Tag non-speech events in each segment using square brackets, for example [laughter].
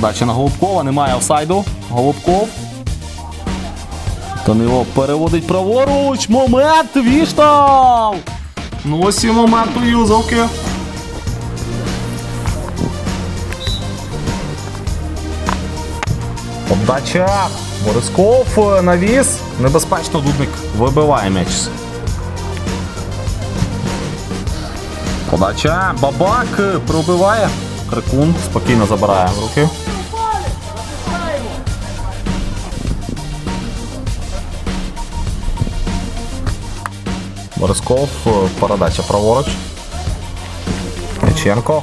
Передача на Голубкова, немає офсайду. Голубков. Данило переводить праворуч. Момент! Віштал! Ну ось і момент у юзовки. Подача. Борисков е, навіс. Небезпечно Дудник вибиває м'яч. Подача. Бабак е, пробиває. Крикун спокійно забирає в руки. Борисков. е, Передача праворуч. Мяченко.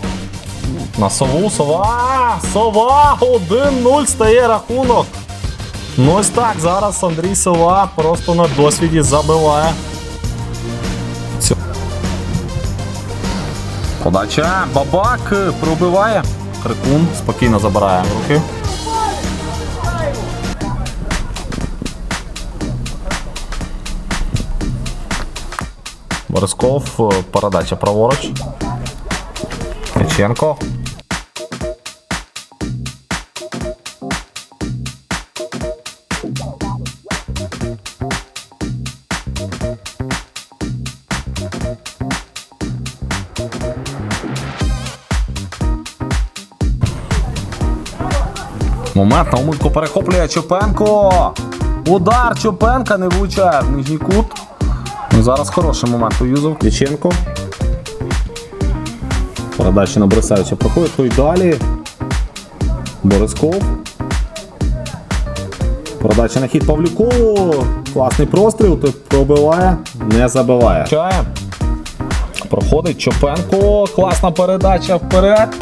На сову. Сова! Сова! 1-0 стає рахунок. Ну ось так. Зараз Андрій Сова просто на досвіді забиває. Подача. Бабак е, пробиває. Крикун спокійно забирає руки. Борисков. е, Передача праворуч. Мяченко. Момент Науменко перехоплює Чопенко. Удар Чопенка не влучає в нижній кут. Ну, зараз хороший момент у Юзов. Кліченко. Передача на Борисевича проходить, то далі. Борисков. Передача на хід Павлюку. Класний простріл, той пробиває, не забиває. Чає. Проходить Чопенко. Класна передача вперед.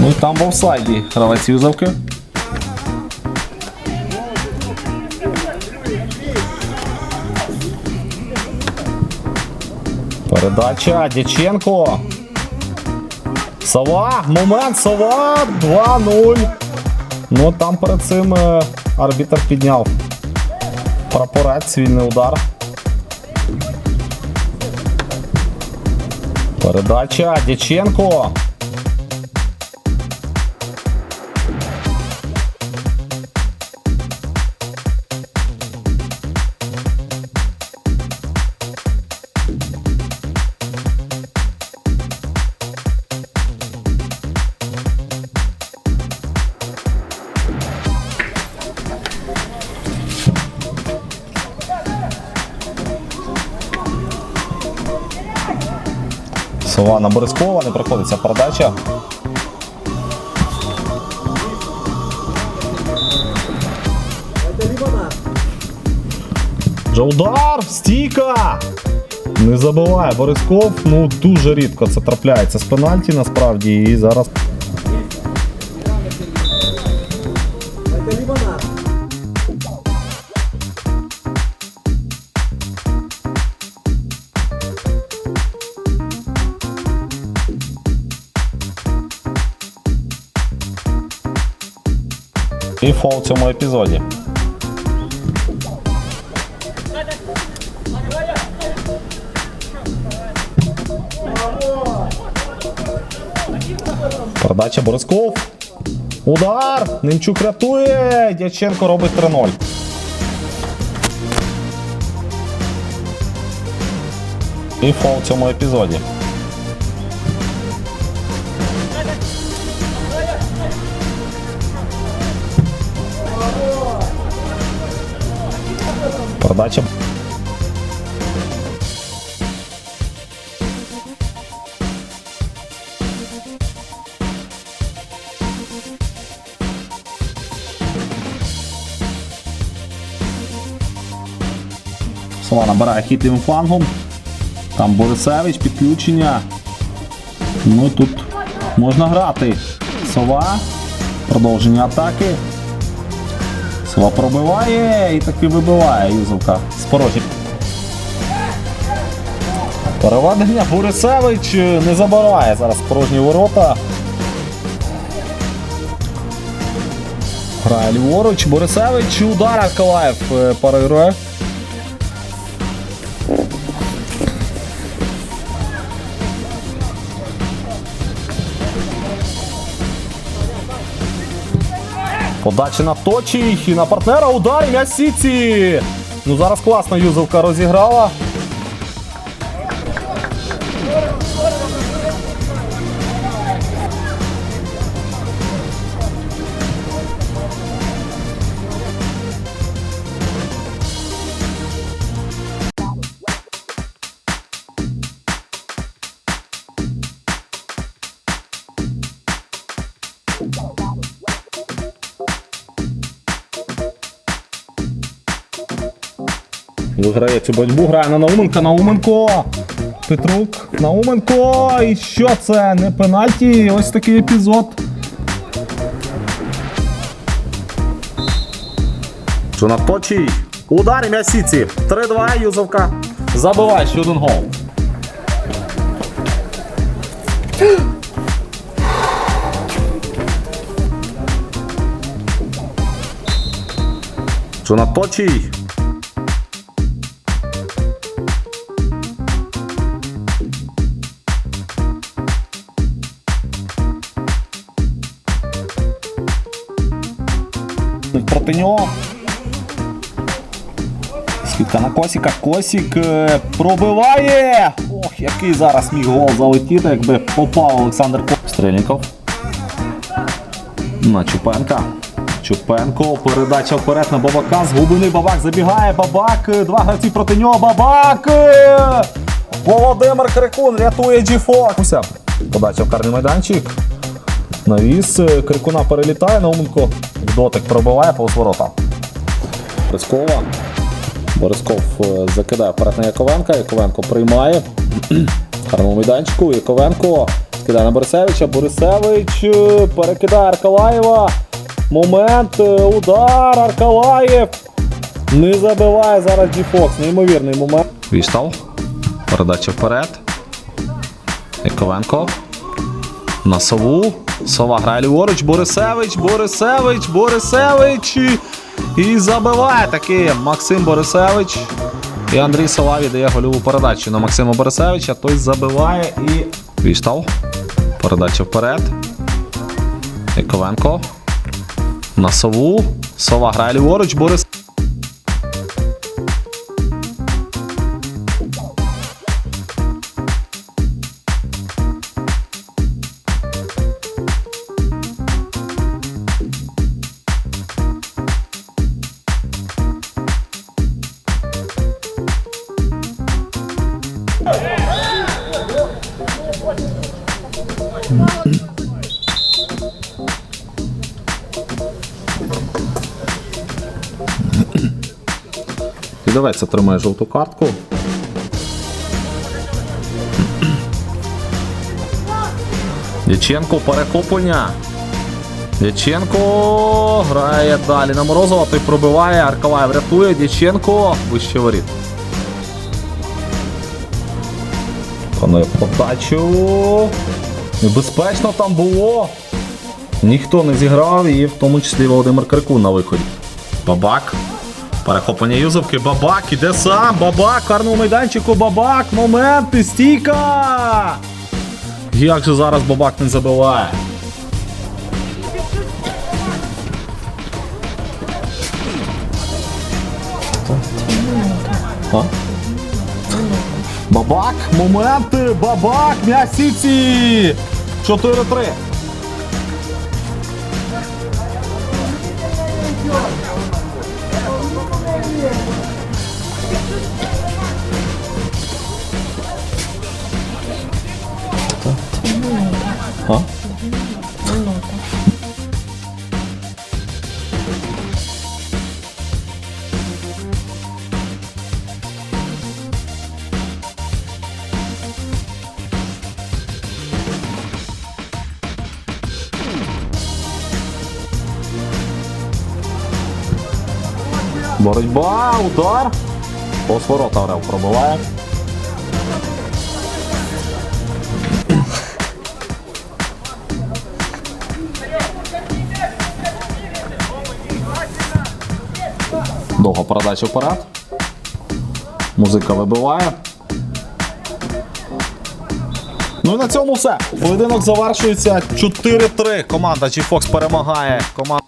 Ну і там в офсайді гравець Юзовки. Передача Дяченко. Сова. Момент. Сова. 2-0. Ну там перед цим е, арбітр підняв прапорець, вільний удар. Передача Дяченко. Сова на Борискова, не проходиться передача. Вже удар! Стійка! Не забуває Борисков, ну дуже рідко це трапляється з пенальті насправді і зараз. І фол в цьому епізоді. Передача Борисков. Удар! Немчук рятує! Дяченко робить 3-0. І фол в цьому епізоді. Передача. Сова набирає хід лівим флангом. Там Борисевич, підключення. Ну і тут можна грати. Сова. Продовження атаки. Сова пробиває і таки вибиває Юзовка з порожі. Переведення Борисевич не забирає зараз порожні ворота. Грає ліворуч. Борисевич удар Акалаєв е, Подача на точі і на партнера удар і м'яч в сітці. Ну зараз класно Юзовка розіграла. Виграє цю боротьбу, грає на Науменка, Науменко. Петрук, Науменко. І що це? Не пенальті. Ось такий епізод. Жонаточий. Удар і м'яч в 3-2, Юзовка. Забиває ще один гол. Жонаточий. Проти. Скидка на Косіка. Косік е, пробиває. Ох, який зараз міг гол залетіти, якби попав Олександр Косік. Стрельников. На Чупенка. Чупенко. Передача вперед на Бабака. Згублений Бабак забігає. Бабак. е, Два гравці проти нього. Бабак. е, Володимир Крикун рятує Джіфок. Подача в карний майданчик. Навіс Крикуна перелітає, Науменко в дотик пробиває повз ворота. Борискова. Борисков е, закидає вперед на Яковенка. Яковенко приймає. [clears throat] Гарному майданчику. Яковенко кидає на Борисевича. Борисевич е, перекидає Аркалаєва. Момент. е, Удар. Аркалаєв. Не забиває зараз Джіфокс. Неймовірний момент. Віштал. Передача вперед. Яковенко. На сову. Сова грає ліворуч. Борисевич, Борисевич, Борисевич. І- забиває таки Максим Борисевич. І Андрій Сова віддає гольову передачу на Максима Борисевича. Той забиває і. Віштал. Передача вперед. Яковенко. На сову. Сова грає ліворуч. Борис. Віддавець отримає жовту картку. Дяченко перехоплення. Дяченко грає далі на Морозова, той пробиває, Аркалаєв рятує, Дяченко вище воріт. Панує подачу. Небезпечно там було. Ніхто не зіграв, і в тому числі Володимир Крикун на виході. Бабак. Перехоплення Юзовки. Бабак іде сам. Бабак. В карному майданчику. Бабак. Момент. Стійка. Як же зараз Бабак не забиває? А? Бабак, моменти, бабак, м'ясіці! 4-3. Боротьба, удар. Повз ворота Орел пробиває. Довга передача вперед. Музика вибиває. Ну і на цьому все. Поєдинок завершується 4-3. Команда G-Fox перемагає. Команда.